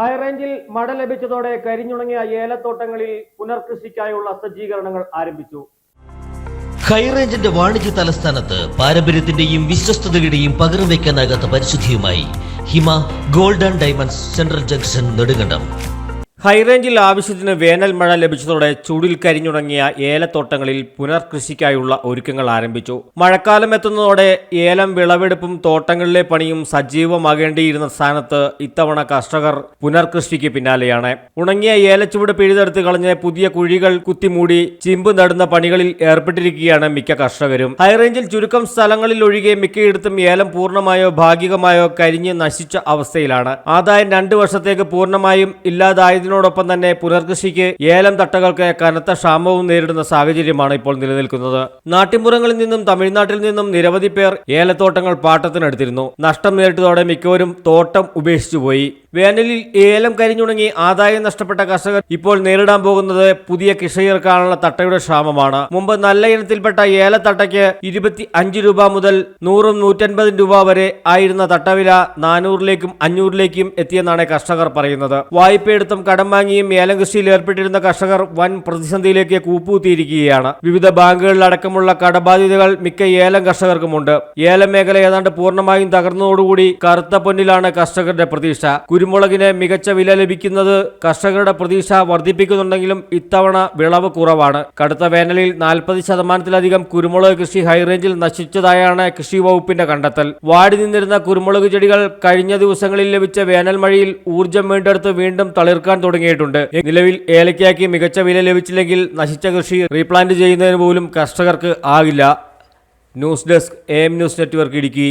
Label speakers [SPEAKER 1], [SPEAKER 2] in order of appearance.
[SPEAKER 1] ഹൈറേഞ്ചിൽ മഴ ലഭിച്ചതോടെ കരിഞ്ഞുണങ്ങിയ ഏലത്തോട്ടങ്ങളിൽ പുനർകൃഷിക്കായുള്ള സജ്ജീകരണങ്ങൾ ആരംഭിച്ചു.
[SPEAKER 2] ഹൈറേഞ്ചിന്റെ വാണിജ്യ തലസ്ഥാനത്ത് പാരമ്പര്യത്തിന്റെയും വിശ്വസ്തതയുടെയും പകരം വയ്ക്കാനാകാത്ത പരിശുദ്ധിയുമായി Hima gold and diamonds central junction Nedumkandam.
[SPEAKER 1] ഹൈറേഞ്ചിൽ ആവശ്യത്തിന് വേനൽ മഴ ലഭിച്ചതോടെ ചൂടിൽ കരിഞ്ഞുടങ്ങിയ ഏലത്തോട്ടങ്ങളിൽ പുനർകൃഷിക്കായുള്ള ഒരുക്കങ്ങൾ ആരംഭിച്ചു. മഴക്കാലം എത്തുന്നതോടെ ഏലം വിളവെടുപ്പും തോട്ടങ്ങളിലെ പണിയും സജീവമാകേണ്ടിയിരുന്ന സ്ഥാനത്ത് ഇത്തവണ കർഷകർ പുനർകൃഷിക്ക് പിന്നാലെയാണ്. ഉണങ്ങിയ ഏലച്ചുവട് പിഴുതെടുത്ത് കളഞ്ഞ് പുതിയ കുഴികൾ കുത്തിമൂടി ചിമ്പ് നടുന്ന പണികളിൽ ഏർപ്പെട്ടിരിക്കുകയാണ് മിക്ക കർഷകരും. ഹൈറേഞ്ചിൽ ചുരുക്കം സ്ഥലങ്ങളിൽ ഒഴികെ മിക്കയിടത്തും ഏലം പൂർണമായോ ഭാഗികമായോ കരിഞ്ഞ് നശിച്ച അവസ്ഥയിലാണ്. ആദായം രണ്ടു വർഷത്തേക്ക് പൂർണമായും ഇല്ലാതായതിനോടൊപ്പം തന്നെ പുനർകൃഷിക്ക് ഏലം തട്ടകൾക്ക് കനത്ത ക്ഷാമവും നേരിടുന്ന സാഹചര്യമാണ് ഇപ്പോൾ നിലനിൽക്കുന്നത്. നാട്ടിൻപുറങ്ങളിൽ നിന്നും തമിഴ്നാട്ടിൽ നിന്നും നിരവധി പേർ ഏലത്തോട്ടങ്ങൾ പാട്ടത്തിനെടുത്തിരുന്നു. നഷ്ടം നേരിട്ടതോടെ മിക്കവരും തോട്ടം ഉപേക്ഷിച്ചുപോയി. വേനലിൽ ഏലം കരിഞ്ഞുണങ്ങി ആദായം നഷ്ടപ്പെട്ട കർഷകർ ഇപ്പോൾ നേരിടാൻ പോകുന്നത് പുതിയ കൃഷിയർക്കാനുള്ള തട്ടയുടെ ക്ഷാമമാണ്. മുമ്പ് നല്ല ഇനത്തിൽപ്പെട്ട ഏലത്തട്ടയ്ക്ക് ഇരുപത്തി അഞ്ച് രൂപ മുതൽ നൂറും നൂറ്റൻപതും രൂപ വരെ ആയിരുന്ന തട്ടവില നാനൂറിലേക്കും അഞ്ഞൂറിലേക്കും എത്തിയെന്നാണ് കർഷകർ പറയുന്നത്. വായ്പയെടുത്തും കടം വാങ്ങിയും ഏലം കൃഷിയിൽ ഏർപ്പെട്ടിരുന്ന കർഷകർ വൻ പ്രതിസന്ധിയിലേക്ക് കൂപ്പുകുത്തിയിരിക്കുകയാണ് വിവിധ ബാങ്കുകളിലടക്കമുള്ള കടബാധ്യതകൾ മിക്ക ഏലം കർഷകർക്കുമുണ്ട്. ഏലം മേഖല ഏതാണ്ട് പൂർണമായും തകർന്നതോടുകൂടി കറുത്ത പൊന്നിലാണ് കർഷകരുടെ പ്രതീക്ഷ. കുരുമുളകിന് മികച്ച വില ലഭിക്കുന്നത് കർഷകരുടെ പ്രതീക്ഷ വർദ്ധിപ്പിക്കുന്നുണ്ടെങ്കിലും ഇത്തവണ വിളവ് കുറവാണ്. കടുത്ത വേനലിൽ നാൽപ്പത് ശതമാനത്തിലധികം കുരുമുളക് കൃഷി ഹൈറേഞ്ചിൽ നശിച്ചതായാണ് കൃഷി വകുപ്പിന്റെ കണ്ടെത്തൽ. വാടി നിന്നിരുന്ന കുരുമുളക് ചെടികൾ കഴിഞ്ഞ ദിവസങ്ങളിൽ ലഭിച്ച വേനൽ മഴയിൽ ഊർജം വീണ്ടെടുത്ത് വീണ്ടും തളിർക്കാൻ തുടങ്ങിയിട്ടുണ്ട്. നിലവിൽ ഏലയ്ക്കാക്കി മികച്ച വില ലഭിച്ചില്ലെങ്കിൽ നശിച്ച കൃഷി റീപ്ലാന്റ് ചെയ്യുന്നതിന് പോലും കർഷകർക്ക് ആകില്ല. News desk A news network Idukki.